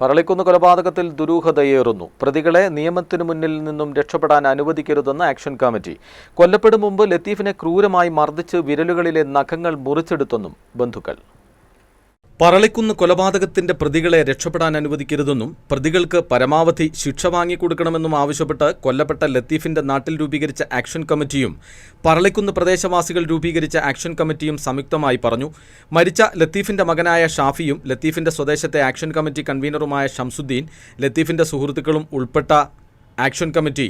പറളിക്കുന്ന് കൊലപാതകത്തിൽ ദുരൂഹതയേറുന്നു. പ്രതികളെ നിയമത്തിനു മുന്നിൽ നിന്നും രക്ഷപ്പെടാൻ അനുവദിക്കരുതെന്ന് ആക്ഷൻ കമ്മിറ്റി. കൊല്ലപ്പെടും മുമ്പ് ലത്തീഫിനെ ക്രൂരമായി മർദ്ദിച്ച് വിരലുകളിലെ നഖങ്ങൾ മുറിച്ചെടുത്തെന്നും ബന്ധുക്കൾ. പറളിക്കുന്ന് കൊലപാതകത്തിന്റെ പ്രതികളെ രക്ഷപ്പെടാൻ അനുവദിക്കരുതെന്നും പ്രതികൾക്ക് പരമാവധി ശിക്ഷ വാങ്ങിക്കൊടുക്കണമെന്നും ആവശ്യപ്പെട്ട് കൊല്ലപ്പെട്ട ലത്തീഫിന്റെ നാട്ടിൽ രൂപീകരിച്ച ആക്ഷൻ കമ്മിറ്റിയും പറളിക്കുന്ന് പ്രദേശവാസികൾ രൂപീകരിച്ച ആക്ഷൻ കമ്മിറ്റിയും സംയുക്തമായി പറഞ്ഞു. മരിച്ച ലത്തീഫിന്റെ മകനായ ഷാഫിയും ലത്തീഫിന്റെ സ്വദേശത്തെ ആക്ഷൻ കമ്മിറ്റി കൺവീനറുമായ ഷംസുദ്ദീൻ ലത്തീഫിന്റെ സുഹൃത്തുക്കളും ഉൾപ്പെട്ട ആക്ഷൻ കമ്മിറ്റി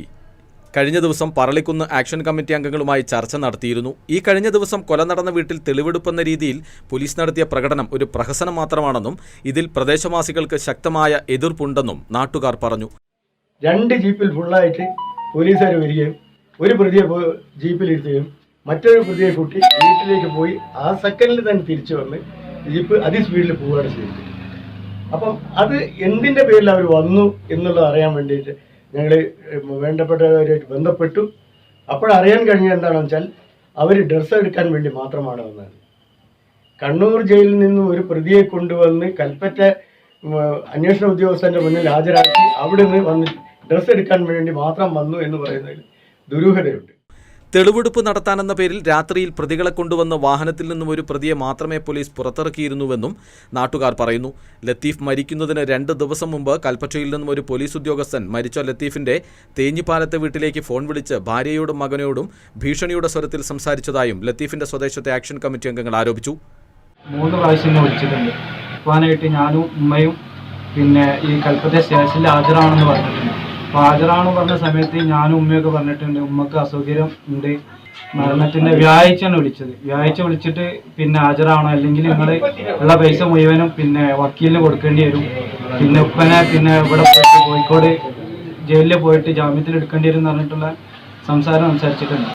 കഴിഞ്ഞ ദിവസം പറളിക്കുന്ന് ആക്ഷൻ കമ്മിറ്റി അംഗങ്ങളുമായി ചർച്ച നടത്തിയിരുന്നു. ഈ കഴിഞ്ഞ ദിവസം കൊല നടന്ന വീട്ടിൽ തെളിവെടുപ്പെന്ന രീതിയിൽ പോലീസ് നടത്തിയ പ്രകടനം ഒരു പ്രഹസനം മാത്രമാണെന്നും ഇതിൽ പ്രദേശവാസികൾക്ക് ശക്തമായ എതിർപ്പുണ്ടെന്നും നാട്ടുകാർ പറഞ്ഞു. രണ്ട് ജീപ്പിൽ ഫുള്ളായിട്ട് പോലീസുകാർ വരികയും ഒരു പ്രതിയെ ജീപ്പിലിരുത്തുകയും മറ്റൊരു പ്രതിയെ കൂട്ടി വീട്ടിലേക്ക് പോയി ആ സെക്കൻഡിൽ തന്നെ തിരിച്ചു വന്ന് ജീപ്പ് അതിസ്പീഡിൽ പോവുകയാണ് ചെയ്തത് അപ്പം അത് എന്തിന്റെ പേരിൽ അവർ വന്നു എന്നുള്ളത് അറിയാൻ വേണ്ടിയിട്ട് ഞങ്ങൾ വേണ്ടപ്പെട്ടവരെ ബന്ധപ്പെട്ടു. അപ്പോഴറിയാൻ കഴിഞ്ഞത് എന്താണെന്ന് വെച്ചാൽ അവർ ഡ്രസ്സ് എടുക്കാൻ വേണ്ടി മാത്രമാണ് വന്നത്. കണ്ണൂർ ജയിലിൽ നിന്നും ഒരു പ്രതിയെ കൊണ്ടുവന്ന് കൽപ്പറ്റ അന്വേഷണ ഉദ്യോഗസ്ഥന്റെ മുന്നിൽ ഹാജരാക്കി അവിടെ നിന്ന് വന്ന് ഡ്രസ്സ് എടുക്കാൻ വേണ്ടി മാത്രം വന്നു എന്ന് പറയുന്നതിൽ ദുരൂഹതയുണ്ട്. തെളിവെടുപ്പ് നടത്താനെന്ന പേരിൽ രാത്രിയിൽ പ്രതികളെ കൊണ്ടുവന്ന വാഹനത്തിൽ നിന്നും ഒരു പ്രതിയെ മാത്രമേ പോലീസ് പുറത്തിറക്കിയിരുന്നുവെന്നും നാട്ടുകാർ പറയുന്നു. ലത്തീഫ് മരിക്കുന്നതിന് രണ്ട് ദിവസം മുമ്പ് കൽപ്പറ്റയിൽ നിന്നും ഒരു പോലീസ് ഉദ്യോഗസ്ഥൻ മരിച്ച ലത്തീഫിന്റെ തേഞ്ഞിപ്പാലത്തെ വീട്ടിലേക്ക് ഫോൺ വിളിച്ച് ഭാര്യയോടും മകനോടും ഭീഷണിയുടെ സ്വരത്തിൽ സംസാരിച്ചതായും ലത്തീഫിന്റെ സ്വദേശത്തെ ആക്ഷൻ കമ്മിറ്റി അംഗങ്ങൾ ആരോപിച്ചു. മൂന്ന് പ്രാവശ്യം വിളിച്ചിട്ടുണ്ട്. ഞാനും ഉമ്മയും പിന്നെ ഈ കൽപ്പറ്റ സ്റ്റേഷനിൽ ഹാജരാണെന്ന് അപ്പോൾ ഹാജരാണെന്ന് പറഞ്ഞ സമയത്ത് ഞാനും ഉമ്മയൊക്കെ പറഞ്ഞിട്ടുണ്ട് ഉമ്മക്ക് അസൗകര്യം ഉണ്ട്. മരണത്തിന്റെ വ്യാഴ്ചയാണ് വിളിച്ചത്. വ്യാഴ്ച വിളിച്ചിട്ട് പിന്നെ ഹാജരാണോ അല്ലെങ്കിൽ നിങ്ങൾ ഉള്ള പൈസ മുഴുവനും പിന്നെ വക്കീലിന് കൊടുക്കേണ്ടി വരും. പിന്നെ ഉപ്പനെ പിന്നെ ഇവിടെ കോഴിക്കോട് ജയിലിൽ പോയിട്ട് ജാമ്യത്തിൽ എടുക്കേണ്ടി വരും എന്ന് പറഞ്ഞിട്ടുള്ള സംസാരം സംസാരിച്ചിട്ടുണ്ട്.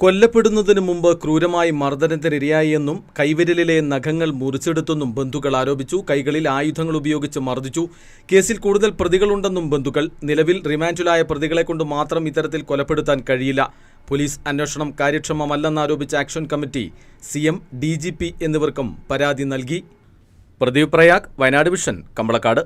കൊല്ലപ്പെടുന്നതിന് മുമ്പ് ക്രൂരമായി മർദ്ദനത്തിനിരയായിയെന്നും കൈവിരലിലെ നഖങ്ങൾ മുറിച്ചെടുത്തെന്നും ബന്ധുക്കൾ ആരോപിച്ചു. കൈകളിൽ ആയുധങ്ങൾ ഉപയോഗിച്ച് മർദ്ദിച്ചു. കേസിൽ കൂടുതൽ പ്രതികളുണ്ടെന്നും ബന്ധുക്കൾ നിലവിൽ റിമാൻഡിലായ പ്രതികളെ കൊണ്ട് മാത്രം ഇത്തരത്തിൽ കൊലപ്പെടുത്താൻ കഴിയില്ല. പോലീസ് അന്വേഷണം കാര്യക്ഷമമല്ലെന്നാരോപിച്ച action committee C M D G P എന്നിവർക്കും പരാതി നൽകി. പ്രദീപ് പ്രയാഗ് വയനാട് വിഷൻ കമ്പളക്കാട്.